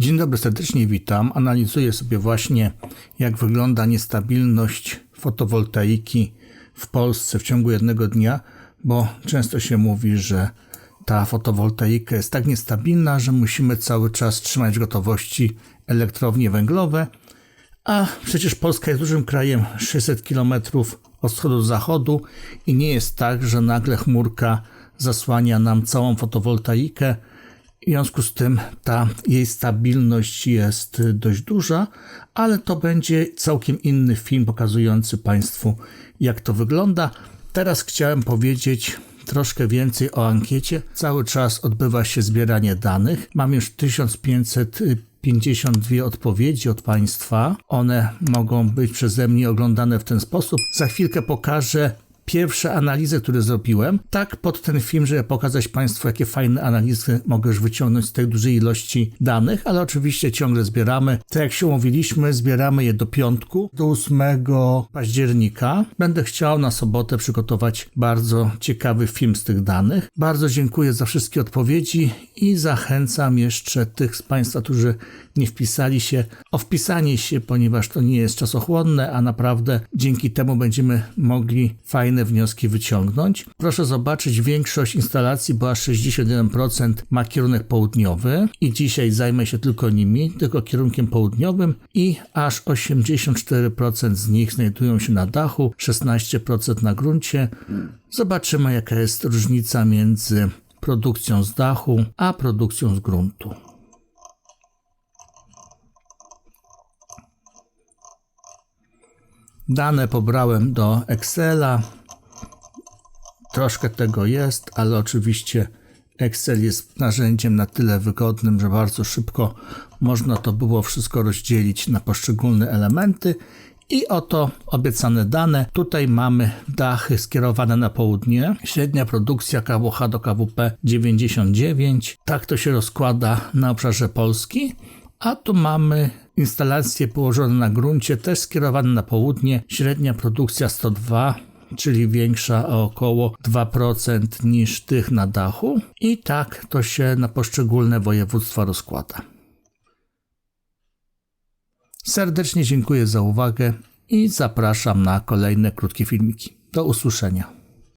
Dzień dobry, serdecznie witam. Analizuję sobie właśnie, jak wygląda niestabilność fotowoltaiki w Polsce w ciągu jednego dnia, bo często się mówi, że ta fotowoltaika jest tak niestabilna, że musimy cały czas trzymać gotowości elektrownie węglowe, a przecież Polska jest dużym krajem 600 km od wschodu do zachodu i nie jest tak, że nagle chmurka zasłania nam całą fotowoltaikę. W związku z tym ta jej stabilność jest dość duża, ale to będzie całkiem inny film pokazujący Państwu, jak to wygląda. Teraz chciałem powiedzieć troszkę więcej o ankiecie. Cały czas odbywa się zbieranie danych. Mam już 1552 odpowiedzi od Państwa. One mogą być przeze mnie oglądane w ten sposób. Za chwilkę pokażę pierwsze analizy, które zrobiłem, tak pod ten film, żeby pokazać Państwu, jakie fajne analizy mogę już wyciągnąć z tej dużej ilości danych, ale oczywiście ciągle zbieramy. Tak jak się umówiliśmy, zbieramy je do piątku, do 8 października. Będę chciał na sobotę przygotować bardzo ciekawy film z tych danych. Bardzo dziękuję za wszystkie odpowiedzi i zachęcam jeszcze tych z Państwa, którzy nie wpisali się, o wpisanie się, ponieważ to nie jest czasochłonne, a naprawdę dzięki temu będziemy mogli fajne wnioski wyciągnąć. Proszę zobaczyć, większość instalacji, bo aż 61% ma kierunek południowy i dzisiaj zajmę się tylko nimi, tylko kierunkiem południowym i aż 84% z nich znajdują się na dachu, 16% na gruncie. Zobaczymy, jaka jest różnica między produkcją z dachu a produkcją z gruntu. Dane pobrałem do Excela. Troszkę tego jest, ale oczywiście Excel jest narzędziem na tyle wygodnym, że bardzo szybko można to było wszystko rozdzielić na poszczególne elementy. I oto obiecane dane. Tutaj mamy dachy skierowane na południe. Średnia produkcja KWH do KWP 99. Tak to się rozkłada na obszarze Polski. A tu mamy instalacje położone na gruncie, też skierowane na południe. Średnia produkcja 102, czyli większa o około 2% niż tych na dachu. I tak to się na poszczególne województwa rozkłada. Serdecznie dziękuję za uwagę i zapraszam na kolejne krótkie filmiki. Do usłyszenia.